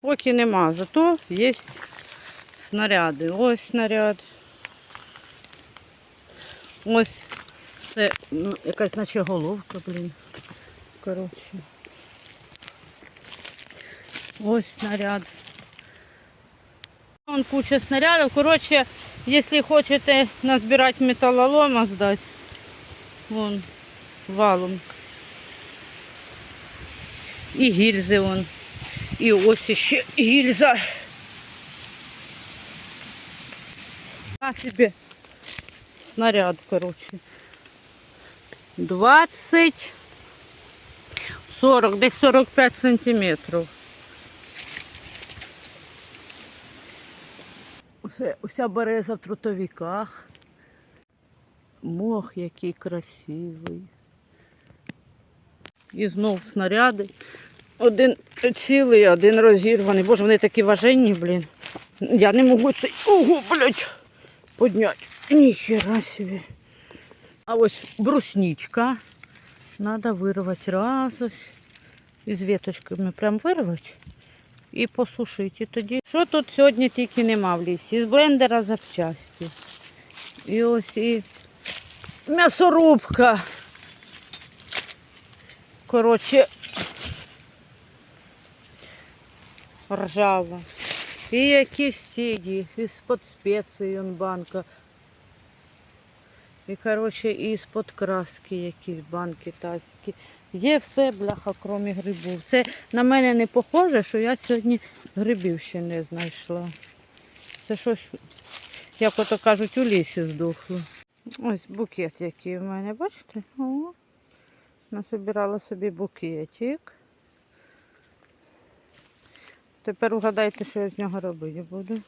Поки нема, зато є снаряди. Ось снаряд. Ось це ну, якась наче головка, блін. Коротше. Ось снаряд. Вон куча снарядів. Коротше, якщо хочете назбирати металолома здати, вон валом. І гільзи вон. І ось ще гільза. На собі снаряд, коротше. 20, 40, десь 45 сантиметрів. Усе, уся береза в трутовиках. Мох який красивий. І знов снаряди. Один цілий, один розірваний. Боже, вони такі важенні, блін. Я не можу цей ого, блядь, підняти. Ніхера собі. А ось брусничка. Надо вирвати раз ось. Із веточками прям вирвати і посушити. І тоді. Що тут сьогодні тільки нема в лісі? З блендера запчасті. І ось і м'ясорубка. Коротше, ржава. І якісь сіді, із-под спеції банка. І, коротше, і з-под краски якісь банки, тазики. Є все, бляха, крім грибів. Це на мене не похоже, що я сьогодні грибів ще не знайшла. Це щось, як ото кажуть, у лісі здохло. Ось букет який у мене, бачите? О, насобирала собі букетик. Тепер угадайте, що я з нього робити буду.